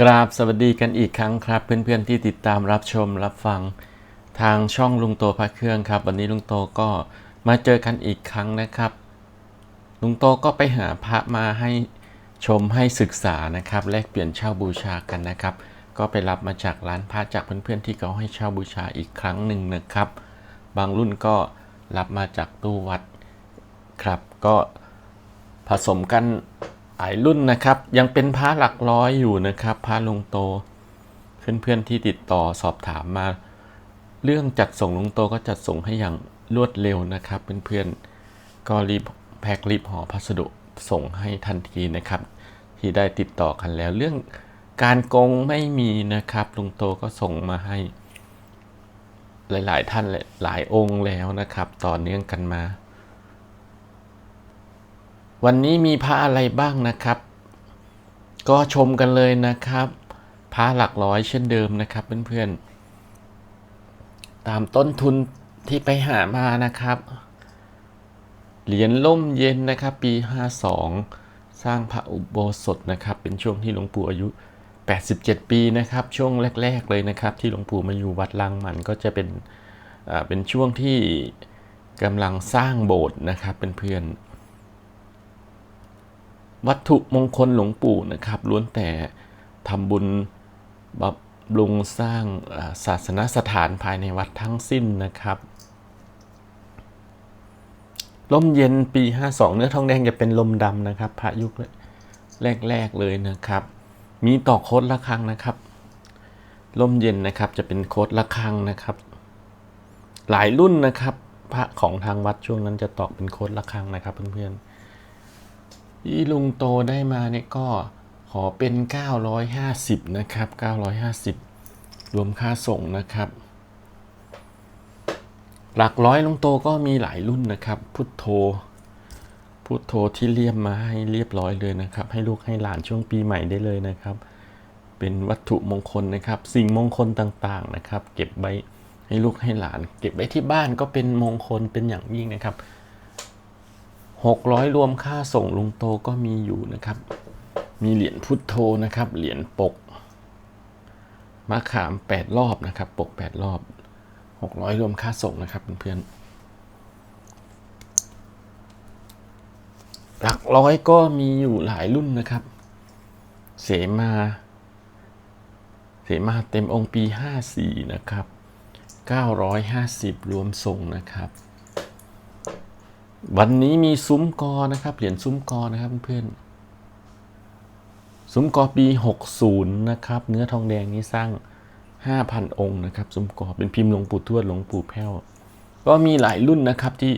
กราบสวัสดีกันอีกครั้งครับ เพื่อนๆที่ติดตามรับชมรับฟังทางช่องลุงโตพระเครื่องครับ วันนี้ลุงโตก็มาเจอกันอีกครั้งนะครับ ลุงโตก็ไปหาพระมาให้ชมให้ศึกษานะครับแลกเปลี่ยนเช่าบูชากันนะครับ ก็ไปรับมาจากร้านพระจากเพื่อนๆที่เขาให้เช่าบูชาอีกครั้งหนึ่งนะครับ บางรุ่นก็รับมาจากตู้วัดครับ ก็ผสมกัน หลายรุ่นนะครับ ยังเป็นพระหลักร้อยอยู่นะครับพระลงโต เพื่อนๆที่ติดต่อสอบถามมา เรื่องจัดส่งลุงโตก็จัดส่งให้อย่างรวดเร็วนะครับ เพื่อนๆก็รีบแพ็ครีบห่อพัสดุส่งให้ทันทีนะครับ ที่ได้ติดต่อกันแล้ว เรื่องการโกงไม่มีนะครับลุงโตก็ส่งมาให้ หลาย ๆ ท่านหลายองค์แล้วนะครับ ต่อเนื่องกันมา วันนี้มีพระอะไรบ้างนะครับ ก็ชมกันเลยนะครับพระหลักร้อยเช่นเดิมนะครับเพื่อนๆ ตามต้นทุนที่ไปหามานะครับ เหรียญล่มเย็นนะครับ ปี 52 สร้างพระอุโบสถนะครับ เป็นช่วงที่หลวงปู่อายุ 87 ปีนะครับ ช่วงแรก ๆ เลยนะครับ ที่หลวงปู่มาอยู่วัดลังมันก็จะเป็นเป็นช่วงที่กำลังสร้างโบสถ์นะครับเพื่อนๆ วัตถุมงคลหลวงปู่นะครับล้วนแต่ทำบุญบำรุงสร้างาศาสนสถานภายในวัดทั้งสิ้นนะครับลมเย็นปี 52 เนื้อทองแดงจะเป็นลมดำนะครับ พระยุคแรกๆเลยนะครับ มีต่อโคดละครังนะครับ ลมเย็นนะครับจะเป็นโคดละครังนะครับ หลายรุ่นนะครับ พระของทางวัดช่วงนั้นจะตอกเป็นโคดละครังนะครับเพื่อนๆ ที่ลุงโตได้มาเนี่ยก็ขอเป็น 950 นะครับ 950 รวมค่าส่งนะครับ หลักร้อยลุงโตก็มีหลายรุ่นนะครับ พุทโธ พุทโธที่เลี่ยมมาให้เรียบร้อยเลยนะครับ ให้ลูกให้หลานช่วงปีใหม่ได้เลยนะครับ เป็นวัตถุมงคลนะครับ สิ่งมงคลต่างๆนะครับ เก็บไว้ให้ลูกให้หลาน เก็บไว้ที่บ้านก็เป็นมงคลเป็นอย่างยิ่งนะครับ 600 รวมค่าส่งลุงโตก็มีอยู่นะครับ มีเหรียญพุทโธนะครับ เหรียญปกมะขาม 8 รอบนะครับ ปก 8 รอบ 600 รวมค่าส่งนะครับเพื่อนๆหลักร้อยก็มีอยู่หลายรุ่นนะครับ เสมา เสมาเต็มองค์ปี 54 นะครับ 950 รวมส่งนะครับ วันนี้มีซุ้มกอนะครับ เหรียญซุ้มกอนะครับเพื่อนๆซุ้มกอปี 60 นะครับ เนื้อทองแดงนี้สร้าง 5,000 องค์นะครับซุ้มกอเป็นพิมพ์หลวงปู่ทวดหลวงปู่แพ้ว ก็มีหลายรุ่นนะครับที่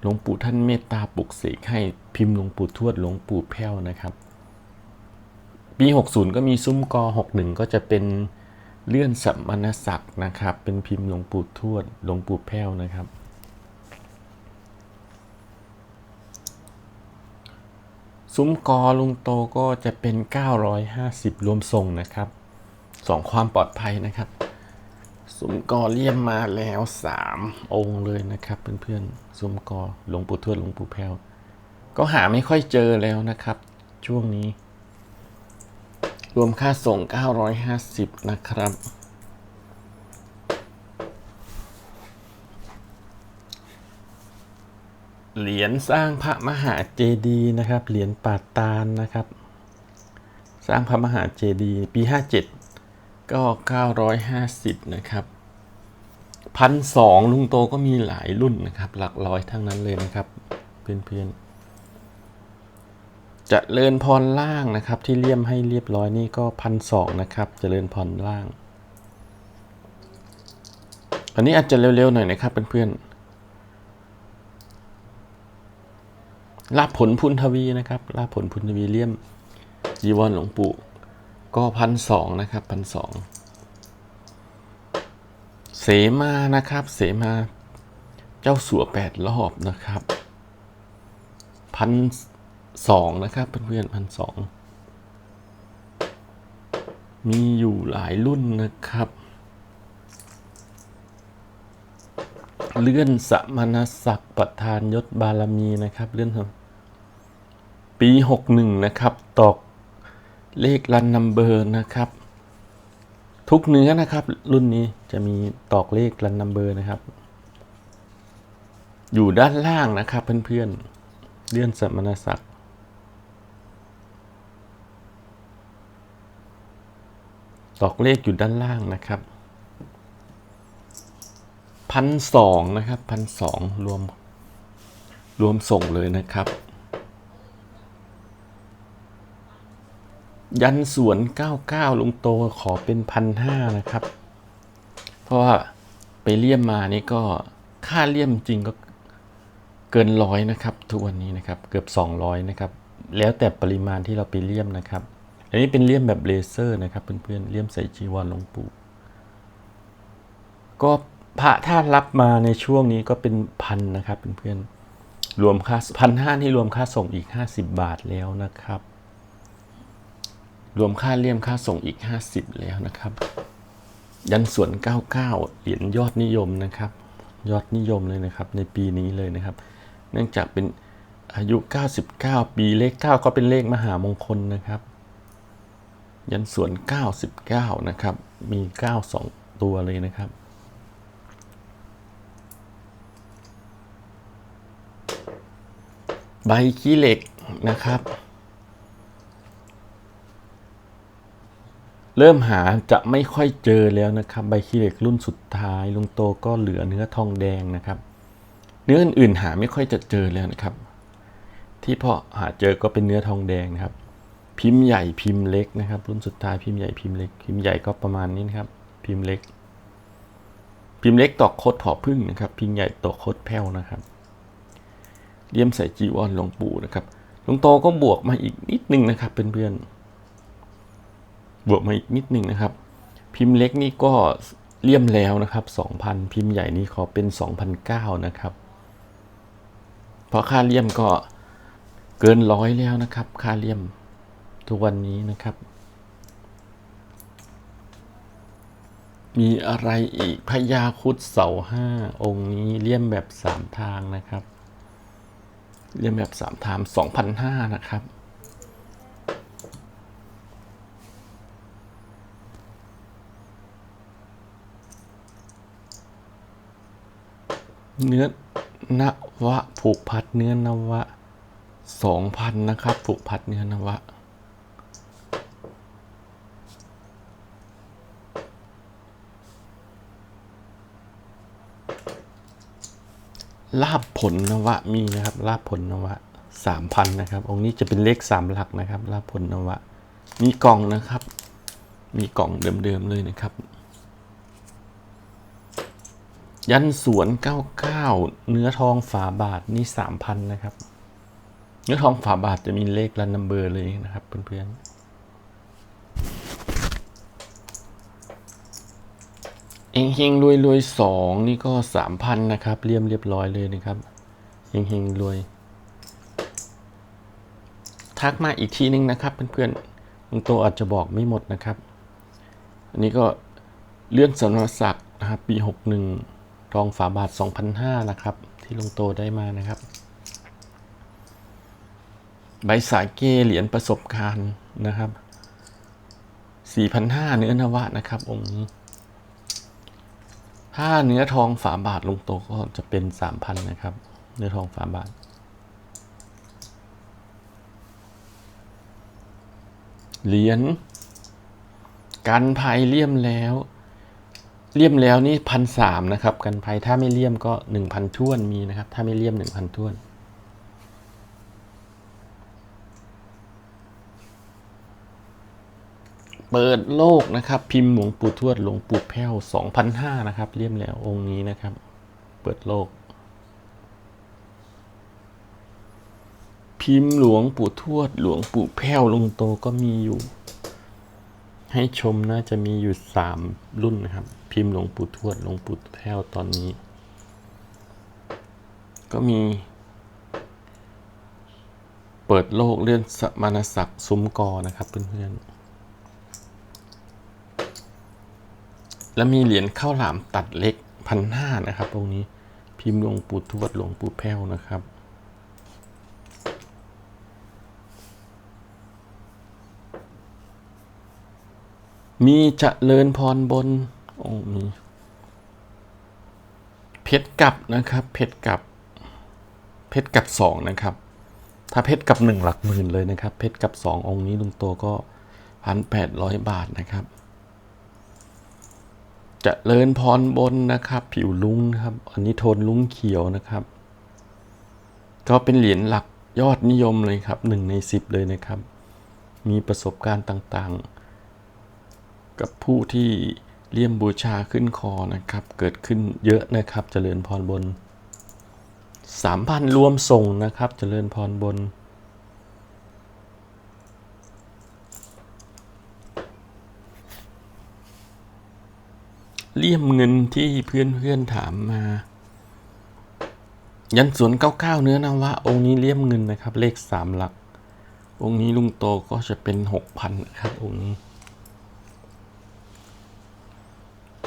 หลวงปู่ท่านเมตตาปลุกเสกให้พิมพ์หลวงปู่ทวดหลวงปู่แพ้วนะครับ ปี 60 ก็มีซุ้มกอ 61 ก็จะเป็นเลื่อนสัมมณศักดิ์นะครับ เป็นพิมพ์หลวงปู่ทวดหลวงปู่แพ้วนะครับ ซุ้มกอลุงโตก็จะเป็น 950 รวมส่งนะครับสองความปลอดภัยนะครับ ซุ้มกอเลี่ยมมาแล้ว 3 องค์เลยนะครับ เพื่อนๆ ซุ้มกอหลวงปู่ทวดหลวงปู่แพวก็หาไม่ค่อยเจอแล้วนะครับ ช่วงนี้ รวมค่าส่ง 950 นะครับ เหรียญสร้างพระมหาเจดีย์นะครับ เหรียญปาตานนะครับ สร้างพระมหาเจดีย์ปี 57 ก็ 950 นะครับพันสองลุงโตก็มีหลายรุ่นนะครับ หลักร้อยทั้งนั้นเลยนะครับ เพื่อนๆจะเลินพรล่างนะครับ ที่เลี่ยมให้เรียบร้อยนี่ก็พันสองนะครับจเจริญพรล่าง อันนี้อาจจะเร็วๆหน่อยนะครับเพื่อนๆ ลาบผลพุนทวีนะครับลาบผลพุนทวีเลี่ยมจีวรหลวงปู่ก็พันสองนะครับพันสองเสมานะครับ เสมาเจ้าสัวแปดรอบนะครับพันสองนะครับเพื่อนๆพันสองมีอยู่หลายรุ่นนะครับ เลื่อนสมณศักดิ์ประธานยศบารมีนะครับ เลื่อน ปี 61 นะครับตอกเลขรันนัมเบอร์นะครับ ทุกเนื้อนะครับ รุ่นนี้จะมีตอกเลขรันนัมเบอร์นะครับ อยู่ด้านล่างนะครับเพื่อนๆเลื่อนสมณศักดิ์ตอกเลขอยู่ด้านล่างนะครับพันสองนะครับพันสองรวมรวมส่งเลยนะครับ ยันสวน 99 ลุงโตขอเป็นพันห้านะครับ เพราะว่าไปเลี่ยมมานี่ก็ค่าเลี่ยมจริงก็เกินร้อยนะครับ ทุกวันนี้นะครับเกือบ 200 นะครับ แล้วแต่ปริมาณที่เราไปเลี่ยมนะครับ อันนี้เป็นเลี่ยมแบบเลเซอร์นะครับ เพื่อนๆเลี่ยมใส่จีวรหลวงปู่ก็พระถ้ารับมาในช่วงนี้ก็เป็นพันนะครับเพื่อนๆรวมค่าพันห้านี่รวมค่าส่งอีก 50 บาทแล้วนะครับ รวมค่าเลี่ยมค่าส่งอีก 50 แล้วนะครับ ยันส่วน 99 เหรียญยอดนิยมนะครับ ยอดนิยมเลยนะครับ ในปีนี้เลยนะครับ เนื่องจากเป็นอายุ 99 ปีเลข 9 ก็เป็นเลขมหามงคลนะครับ ยันส่วน 99 นะครับ มี 9 2 ตัวเลยนะครับใบขี้เหล็กนะครับ เริ่มหาจะไม่ค่อยเจอแล้วนะครับ ใบขี้เหล็กรุ่นสุดท้ายลุงโตก็เหลือเนื้อทองแดงนะครับ เนื้ออื่นๆหาไม่ค่อยจะเจอแล้วนะครับ ที่พอหาเจอก็เป็นเนื้อทองแดงนะครับ พิมพ์ใหญ่พิมพ์เล็กนะครับ รุ่นสุดท้ายพิมพ์ใหญ่พิมพ์เล็ก พิมพ์ใหญ่ก็ประมาณนี้นะครับ พิมพ์เล็ก พิมพ์เล็กตอกโคดถอพึ่งนะครับ พิมพ์ใหญ่ตอกโคดแพ้วนะครับเลี่ยมใส่จีวรหลวงปู่นะครับหลวงโตก็บวกมาอีกนิดนึงนะครับเพื่อนๆ บวกมาอีกนิดนึงนะครับ พิมพ์เล็กนี่ก็เลี่ยมแล้วนะครับ 2,000 พิมพ์ใหญ่นี่ขอเป็น 2,009นะครับ เพราะค่าเลี่ยมก็เกินร้อยแล้วนะครับ ค่าเลี่ยมทุกวันนี้นะครับ มีอะไรอีกพญาครุดเสาห้าองค์นี้เลี่ยมแบบสามทางนะครับเรียนแบบสามทม์สองพันห้านะครับ เนื้อนวะผูกพัดเนื้อนวะสองพันนะครับ ผูกพัดเนื้อนวะลาบผลนวะมีนะครับลาบผลนวะสามพันนะครับ องค์นี้จะเป็นเลขสามหลักนะครับลาบผลนวะ มีกล่องนะครับ มีกล่องเดิมๆเลยนะครับ ยันสวน 99 เนื้อทองฝาบาทนี่ 3,000 นะครับ เนื้อทองฝาบาทจะมีเลขรันนัมเบอร์เลยนะครับ เพื่อนๆเองเฮงรวยรวยสองนี่ก็3,000นะครับ เรียมเรียบร้อยเลยนะครับเฮงเฮงรวย ทักมาอีกทีนึงนะครับเพื่อนๆลุงโตอาจจะบอกไม่หมดนะครับ อันนี้ก็เลื่อนสนศักดิ์นะครับปี61 ทองฝาบาท 2,500นะครับ ที่ลงโตได้มานะครับ ใบสาเกเหรียญประสบการณ์นะครับ4,500เนื้อนวะนะครับองค์นี้ถ้าเนื้อทองฝาบาทลงโตก็จะเป็น 3,000นะครับ เนื้อทองฝาบาท เหรียญกันภัยเลี่ยมแล้ว เลี่ยมแล้วนี่พันสามนะครับ กันภัยถ้าไม่เลี่ยมก็หนึ่งพันท้วนมีนะครับ ถ้าไม่เลี่ยมหนึ่งพันท้วนเปิดโลกนะครับ พิมพ์หลวงปู่ทวดหลวงปู่แพ้วสองพันห้านะครับ เลี่ยมแล้วองค์นี้นะครับ เปิดโลก พิมพ์หลวงปู่ทวดหลวงปู่แพ้วลงโตก็มีอยู่ ให้ชมน่าจะมีอยู่สามรุ่นนะครับ พิมพ์หลวงปู่ทวดหลวงปู่แพ้วตอนนี้ ก็มี เปิดโลกเรื่องสมณศักดิ์ซุ้มกอนะครับเพื่อนๆ แล้วมีเหรียญข้าวหลามตัดเล็กพันห้านะครับตรงนี้พิมพ์หลวงปู่ทวดหลวงปู่แพ้วนะครับ มีเจริญพรบนโอ้มีเพชรกับนะครับ เพชรกับ เพชรกับสองนะครับ ถ้าเพชรกับหนึ่งหลักหมื่นเลยนะครับ เพชรกับสององค์นี้ลุงโตก็พันแปดร้อยบาทนะครับเจะเลิญพรบนนะครับ ผิวลุงครับ อันนี้โทนลุงเขียวนะครับ ก็เป็นเหรียญหลักยอดนิยมเลยครับหนึ่งในสิบเลยนะครับ มีประสบการณ์ต่างๆ กับผู้ที่เลี่ยมบูชาขึ้นคอนะครับ เกิดขึ้นเยอะนะครับเจริญพรบนสามพันรวมส่งนะครับเจริญพรบน เลี่ยมเงินที่เพื่อนเพื่อนๆถามมา ยันสวนเก้าเก้าเนื้อนวะ องค์นี้เลี่ยมเงินนะครับ เลขสามหลัก องค์นี้ลุงโตก็จะเป็นหกพันนะครับองค์นี้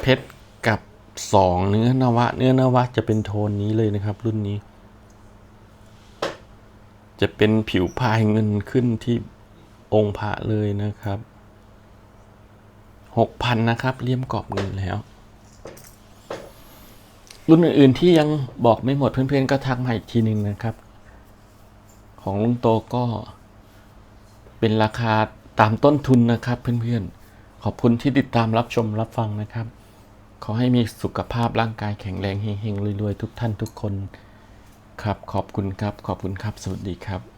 เพชรกับสองเนื้อนวะ เนื้อนวะจะเป็นโทนนี้เลยนะครับ รุ่นนี้ จะเป็นผิวพายเงินขึ้นที่องค์พระเลยนะครับหกพันนะครับเลี่ยมกรอบเงินแล้ว รุ่นอื่นๆที่ยังบอกไม่หมดเพื่อนๆก็ทักมาอีกทีหนึ่งนะครับ ของลุงโตก็เป็นราคาตามต้นทุนนะครับเพื่อนๆขอบคุณที่ติดตามรับชมรับฟังนะครับ ขอให้มีสุขภาพร่างกายแข็งแรงเฮงๆรวยๆ ทุกท่านทุกคน ครับ ขอบคุณครับ ขอบคุณครับ สวัสดีครับ